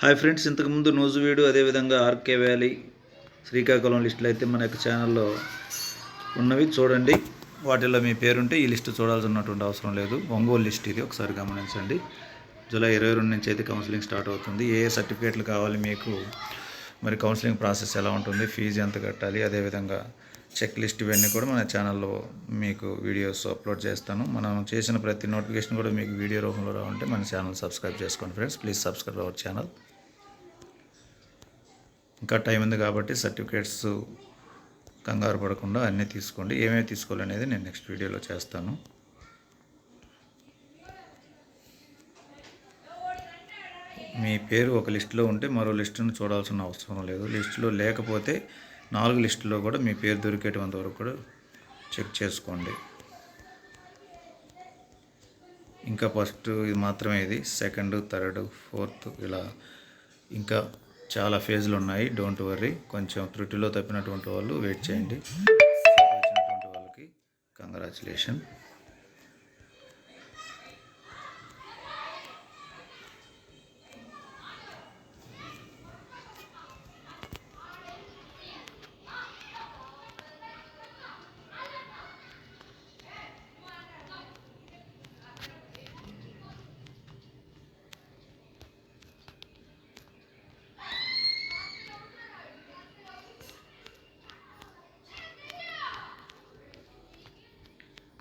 Hi friends ఇంతకుముందు నూజువీడు అదేవిధంగా RK valley Srikakulam లిస్టులు అయితే మన యొక్క ఛానల్లో ఉన్నవి చూడండి. వాటిల్లో మీ పేరుంటే ఈ లిస్టు చూడాల్సినటువంటి అవసరం లేదు. ఒంగోలు లిస్ట్ ఇది ఒకసారి గమనించండి. జూలై ఇరవై రెండు నుంచి అయితే కౌన్సిలింగ్ స్టార్ట్ అవుతుంది. ఏ ఏ సర్టిఫికేట్లు కావాలి మీకు? మరి కౌన్సిలింగ్ ప్రాసెస్ ఎలా ఉంటుంది? ఫీజు ఎంత కట్టాలి? అదేవిధంగా చెక్ లిస్ట్ ఇవన్నీ కూడా మన ఛానల్లో మీకు వీడియోస్ అప్లోడ్ చేస్తాను. మనం చేసిన ప్రతి నోటిఫికేషన్ కూడా మీకు వీడియో రూపంలో రావాలంటే మన ఛానల్ సబ్స్క్రైబ్ చేసుకోండి friends. Please subscribe our channel. ఇంకా టైం ఉంది కాబట్టి సర్టిఫికేట్స్ కంగారు పడకుండా అన్నీ తీసుకోండి. ఏమేమి తీసుకోవాలనేది నేను నెక్స్ట్ వీడియోలో చేస్తాను. మీ పేరు ఒక లిస్టులో ఉంటే మరో లిస్టును చూడాల్సిన అవసరం లేదు. లిస్టులో లేకపోతే నాలుగు లిస్టులో కూడా మీ పేరు దొరికేటంత వరకు కూడా చెక్ చేసుకోండి. ఇంకా ఫస్ట్ ఇది మాత్రమే ఇది. సెకండ్ థర్డ్ ఫోర్త్ ఇలా ఇంకా చాలా ఫేజ్లు ఉన్నాయి. డోంట్ వర్రీ కొంచెం త్రుటిలో తప్పినటువంటి వాళ్ళు వెయిట్ చేయండి. వచ్చినటువంటి వాళ్ళకి కంగ్రాచులేషన్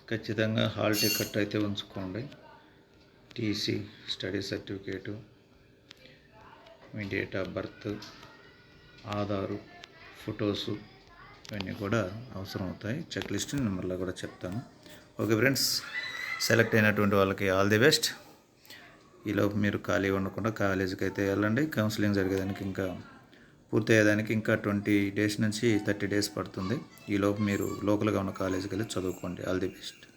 ఖచ్చితంగా హాల్ టికెట్ అయితే ఉంచుకోండి. TC study certificate me date of birth Aadhaar photos ఇవన్నీ కూడా అవసరం అవుతాయి చెక్ లిస్ట్ నేను మళ్ళీ కూడా చెప్తాను. ఓకే ఫ్రెండ్స్ సెలెక్ట్ అయినటువంటి వాళ్ళకి ఆల్ ది బెస్ట్. ఈలోపు మీరు ఖాళీ ఉండకుండా కాలేజీకి అయితే వెళ్ళండి. కౌన్సిలింగ్ జరిగేదానికి ఇంకా పూర్తి అయ్యేదానికి ఇంకా ట్వంటీ డేస్ నుంచి థర్టీ డేస్ పడుతుంది. ఈలోపు మీరు లోకల్గా ఉన్న కాలేజీకి వెళ్ళి చదువుకోండి. All the best.